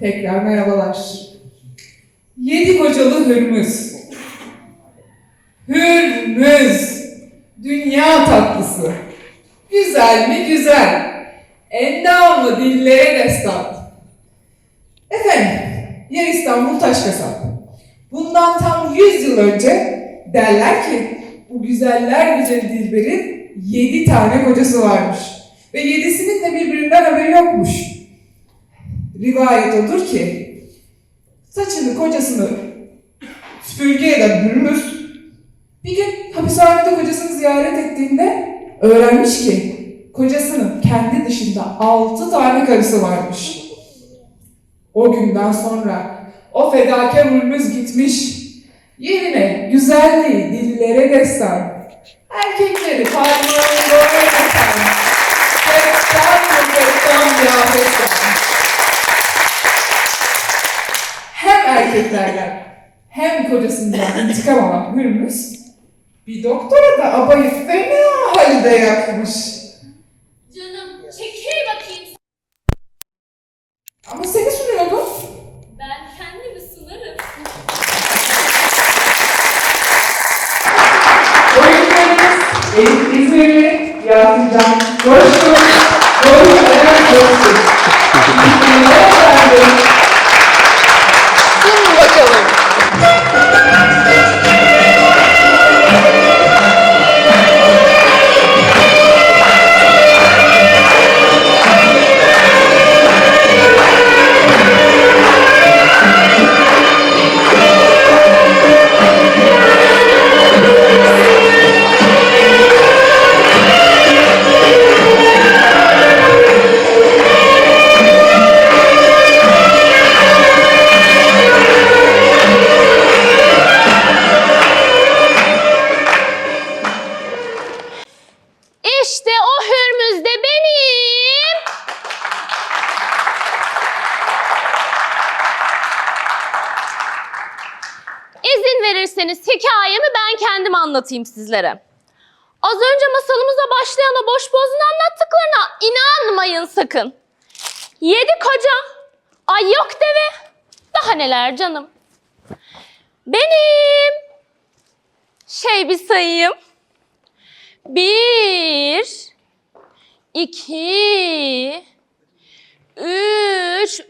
Tekrar merhabalar. Yedi kocalı Hürmüz. Hürmüz. Dünya tatlısı. Güzel mi güzel. Endamlı dillere destan. Efendim, yer İstanbul Taşkasap. Bundan tam 100 yıl önce derler ki bu güzeller güzeli Dilber'in yedi tane kocası varmış. Ve yedisinin de birbirinden haberi yokmuş. Rivayet odur ki saçını kocasını süpürge eden bir gün hapishanede kocasını ziyaret ettiğinde öğrenmiş ki kocasının kendi dışında altı tane karısı varmış. O günden sonra o fedakar Hürmüz gitmiş. Yerine güzelliği dillere destan. Erkekleri parmağını böyle atan. Festan mı festan ya festan. Hem erkeklerden hem kocasından intikam alan Hürmüz bir doktora da abayı fena halde yakmış. Canım çekil bakayım. Ama seni sunuyordum. Ben kendimi sunarım. Oyunlarımız Elif İzmirli, Yasin Can, Coşkun, Doğru Eren Coşkun. Teşekkürler anlatayım sizlere. Az önce masalımıza başlayan o boş bozun anlattıklarına inanmayın sakın. Yedi koca, ay yok deve, daha neler canım. Benim, şey bir sayayım. Bir, iki, üç,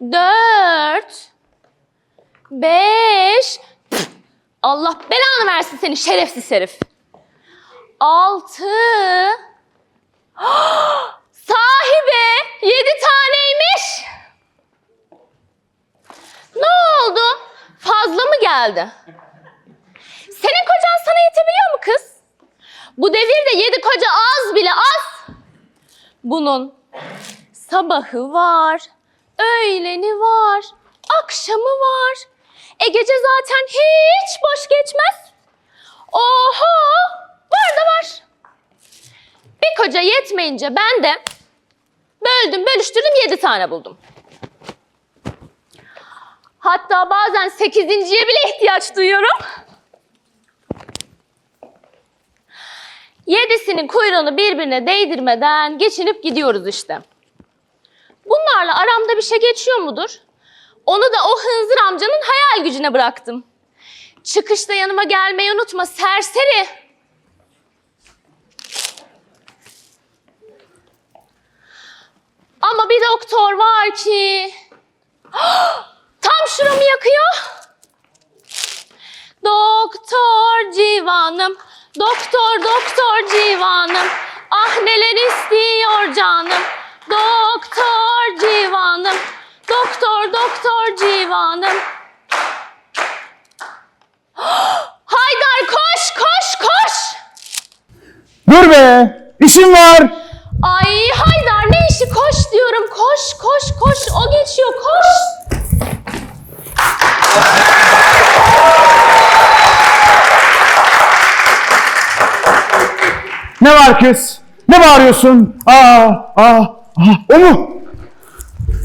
dört, beş! Allah belanı versin seni şerefsiz herif. Altı, sahibe yedi taneymiş. Ne oldu? Fazla mı geldi? Senin kocan sana yetebiliyor mu kız? Bu devirde yedi koca az bile az. Bunun sabahı var, öğleni var, akşamı var. E gece zaten hiç boş geçmez. Oho, var da var. Bir koca yetmeyince ben de böldüm, bölüştürdüm yedi tane buldum. Hatta bazen sekizinciye bile ihtiyaç duyuyorum. Yedisinin kuyruğunu birbirine değdirmeden geçinip gidiyoruz işte. Bunlarla aramda bir şey geçiyor mudur? Onu da o hınzır amcanın hayal gücüne bıraktım. Çıkışta yanıma gelmeyi unutma serseri. Ama bir doktor var ki tam şuramı yakıyor. Doktor civanım, doktor doktor civanım, ah neler istiyor canım. Doktor civanım, doktor doktor civanım. Haydar koş koş koş. Dur be! İşim var! Ay Haydar ne işi koş diyorum koş koş koş o geçiyor koş. Ne var kız? Ne bağırıyorsun? Aa, aa, aa, o mu?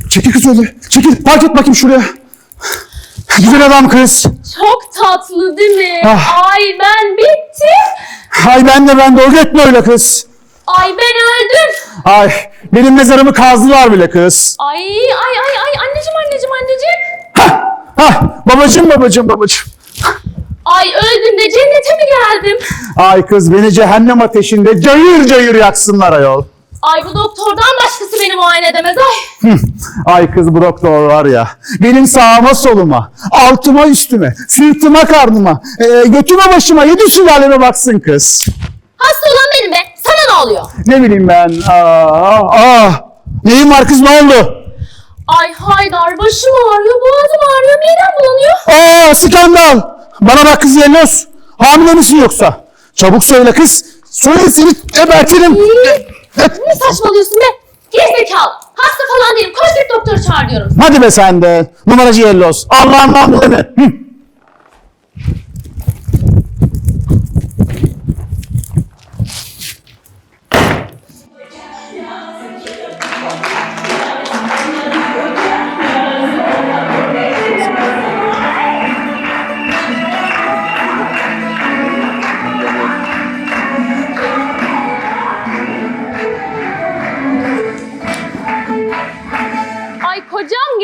Çekil kız öyle. Çekil. Park et bakayım şuraya. Güzel adam kız. Çok tatlı değil mi? Ah. Ay ben bittim. Ay ben de ben de o etme öyle kız. Ay ben öldüm. Ay Benim mezarımı kazdılar bile kız. Ay ay ay ay anneciğim anneciğim anneciğim. Hah, hah, babacım babacım babacım. Ay öldüm de cennete mi geldim? Ay kız beni cehennem ateşinde cayır cayır yaksınlar ayol. Ay bu doktordan başkası beni muayene edemez ay. Ay kız bu doktor var ya. Benim sağıma soluma, altıma üstüme, sırtıma karnıma, e, götüme başıma, yedi sülaleme baksın kız. Hasta olan benim be. Sana ne oluyor? Ne bileyim ben. Aa, aa. Neyim var kız ne oldu? Ay Haydar başım ağrıyor, boğazım ağrıyor, midem bulanıyor. Aa skandal. Bana bak kız Yelloz. Hamile misin yoksa? Çabuk söyle kız. Söyle seni gebertirim. Ne saçmalıyorsun be? Gerizekalı. Hasta falan değilim. Koş git doktoru çağır diyorum. Hadi be sen de. Numaracı Yelloz. Allah'ın namı mi? Hı.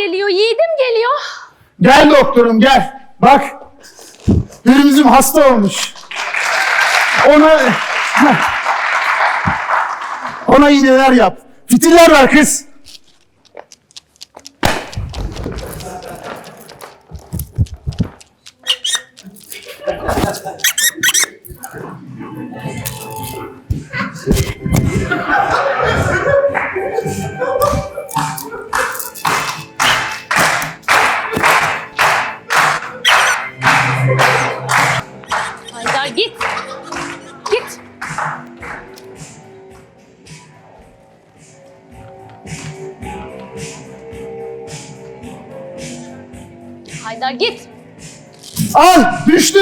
Geliyor, yiğidim geliyor. Gel doktorum gel. Bak. Birimizim hasta olmuş. Ona... Ona iğneler yap. Fitiller ver kız. Al düştü.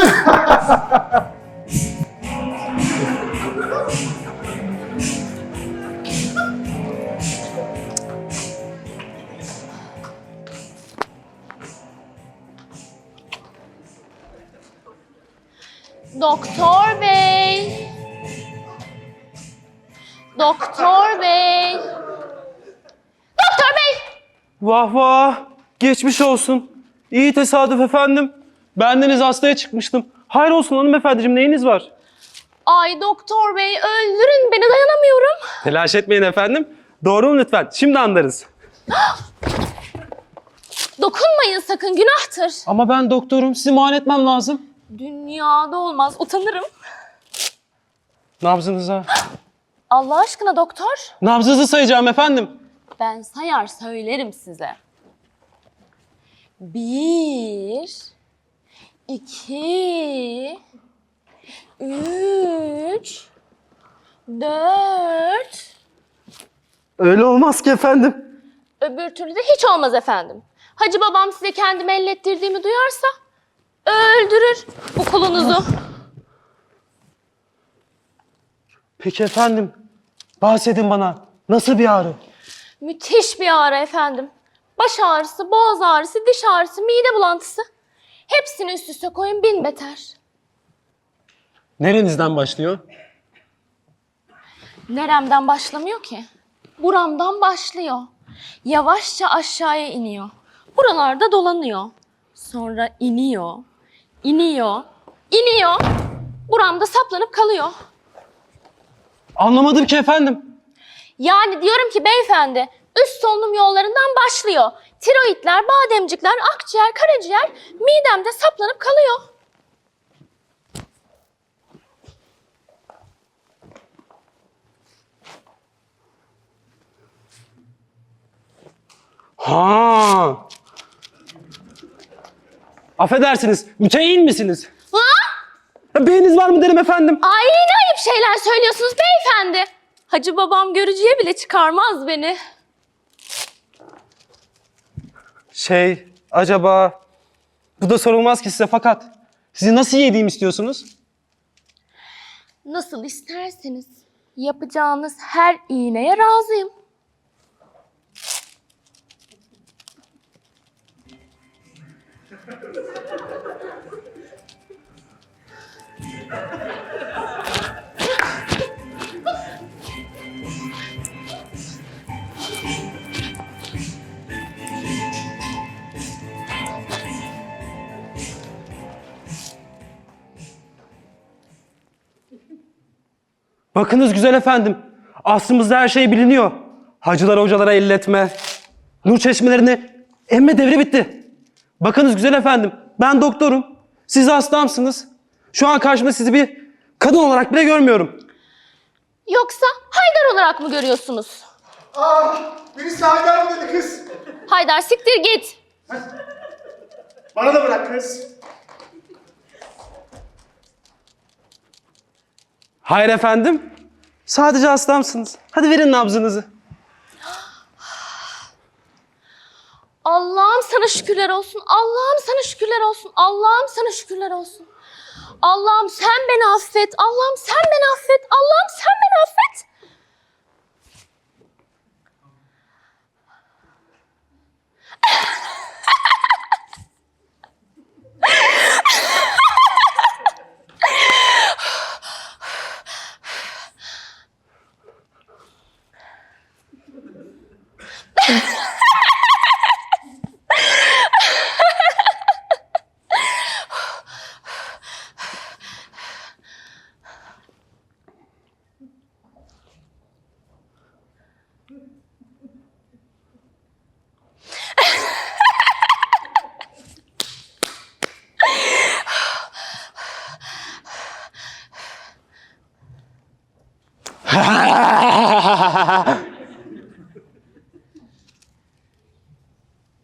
Doktor bey. Doktor bey. Doktor bey. Vah vah. Geçmiş olsun. İyi tesadüf efendim. Bendeniz hastaya çıkmıştım. Hayır olsun hanımefendiciğim neyiniz var? Ay doktor bey öldürün beni dayanamıyorum. Telaş etmeyin efendim. Doğru mu lütfen? Şimdi anlarız. Dokunmayın sakın günahtır. Ama ben doktorum. Sizi muayene etmem lazım. Dünyada olmaz utanırım. Nabzınıza. Allah aşkına doktor. Nabzınızı sayacağım efendim. Ben sayar söylerim size. Bir, iki, üç, dört. Öyle olmaz ki efendim. Öbür türlü de hiç olmaz efendim. Hacı babam size kendimi ellettirdiğimi duyarsa öldürür bu kulunuzu. Peki efendim. Bahsedin bana. Nasıl bir ağrı? Müthiş bir ağrı efendim. Baş ağrısı, boğaz ağrısı, diş ağrısı, mide bulantısı. Hepsini üst üste koyun bin beter. Nerenizden başlıyor? Neremden başlamıyor ki? Buramdan başlıyor. Yavaşça aşağıya iniyor. Buralarda dolanıyor. Sonra iniyor. iniyor, iniyor. Buramda saplanıp kalıyor. Anlamadım ki efendim. Yani diyorum ki beyefendi üst solunum yollarından başlıyor. Tiroidler, bademcikler, akciğer, karaciğer midemde saplanıp kalıyor. Ha. Affedersiniz. Müteyin misiniz? Ha? Ya Beyiniz var mı derim efendim. Ay ne ayıp şeyler söylüyorsunuz beyefendi. Hacı babam görücüye bile çıkarmaz beni. Şey, acaba... Bu da sorulmaz ki size fakat... Sizi nasıl yediğimi istiyorsunuz? Nasıl isterseniz yapacağınız her iğneye razıyım. Bakınız güzel efendim. Aslımızda her şey biliniyor. Hacılara hocalara elletme. Nur çeşmelerini emme devri bitti. Bakınız güzel efendim. Ben doktorum. Siz hastamsınız. Şu an karşımda sizi bir kadın olarak bile görmüyorum. Yoksa Haydar olarak mı görüyorsunuz? Aa, birisi Haydar mı dedi kız? Haydar siktir git. Bana da bırak kız. Hayır efendim. Sadece hastamsınız. Hadi verin nabzınızı. Allah'ım sana şükürler olsun. Allah'ım sana şükürler olsun. Allah'ım sana şükürler olsun. Allah'ım sen beni affet. Allah'ım sen beni affet. Allah'ım sen beni affet.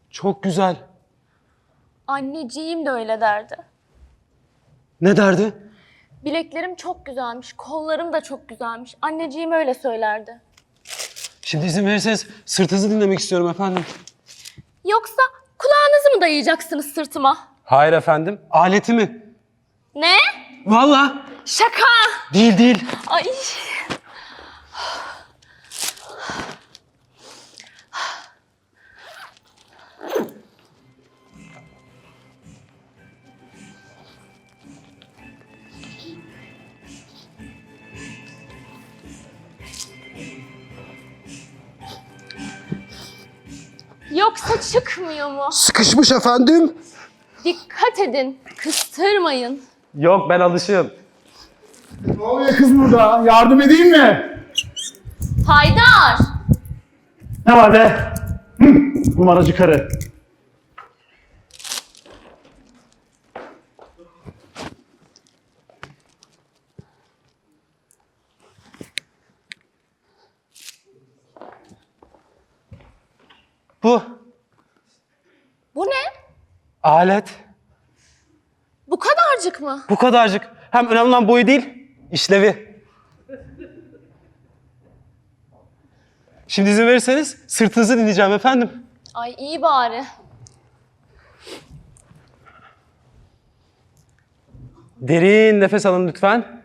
Çok güzel. Anneciğim de öyle derdi. Ne derdi? Bileklerim çok güzelmiş. Kollarım da çok güzelmiş. Anneciğim öyle söylerdi. Şimdi izin verirseniz sırtınızı dinlemek istiyorum efendim. Yoksa kulağınızı mı dayayacaksınız sırtıma? Hayır efendim. Aleti mi? Ne? Vallahi Şaka. değil değil. Ay. Yoksa çıkmıyor mu? Sıkışmış efendim. Dikkat edin. Kıstırmayın. Yok ben alışığım. Ne oluyor kız burada? Yardım edeyim mi? Haydar. Ne var be? Hı, numaracı karı. Bu Bu ne? Alet. Bu kadarcık mı? Bu kadarcık. Hem önemli olan boyu değil, işlevi. Şimdi izin verirseniz sırtınızı dinleyeceğim efendim. Ay iyi bari. Derin nefes alın lütfen.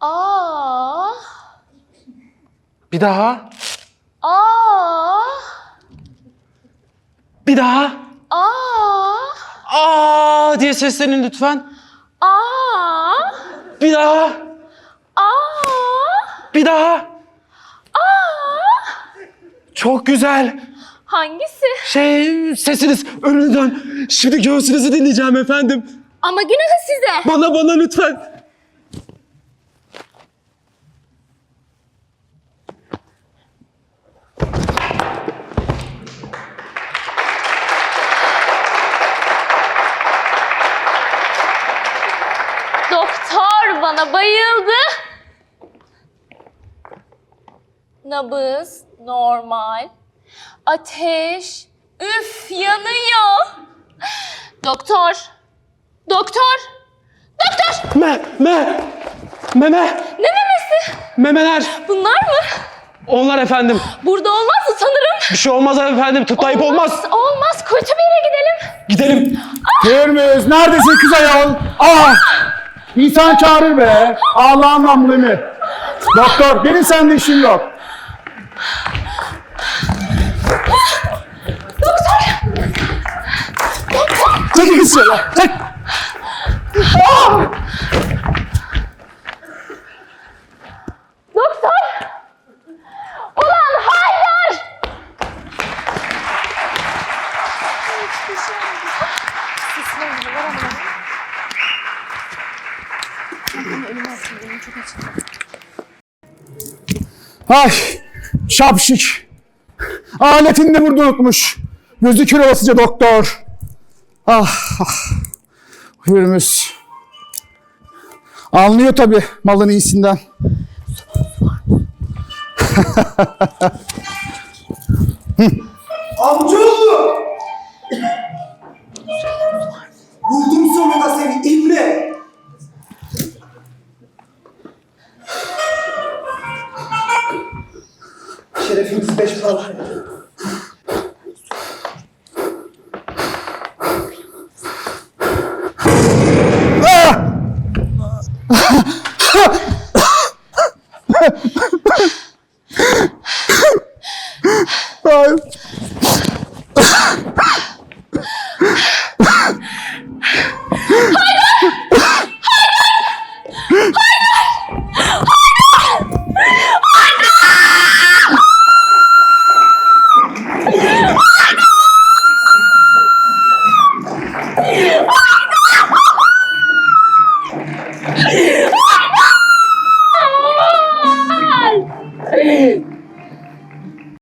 Aa. Bir daha. Aa. Bir daha. Aa. Aa diye seslenin lütfen. Aa. Bir daha. Aa. Bir daha. Aa. Çok güzel. Hangisi? Şey sesiniz önüne dön. Şimdi göğsünüzü dinleyeceğim efendim. Ama günahı size. Bana bana lütfen. Bana bayıldı. Nabız normal. Ateş üf yanıyor. Doktor. Doktor. Doktor. Me me meme Ne memesi? memeler. Bunlar mı? Onlar efendim. Burada olmaz mı sanırım? Bir şey olmaz efendim. Tıplayıp olmaz. Olmaz. Kuytu bir yere gidelim. Gidelim. Görmüyoruz. Neredesin kız ayol? Aa! İnsan çağırır be. Allah'ın emir. Doktor, benim sende işim yok. Doktor! Çekil kız şöyle. Çek. Doktor! Ulan Haydar! Ay şapşik. Aletini de burada unutmuş. Gözü kör olasıca doktor. Ah, ah. Hürmüz. Anlıyor tabii malın iyisinden. Amcaoğlu!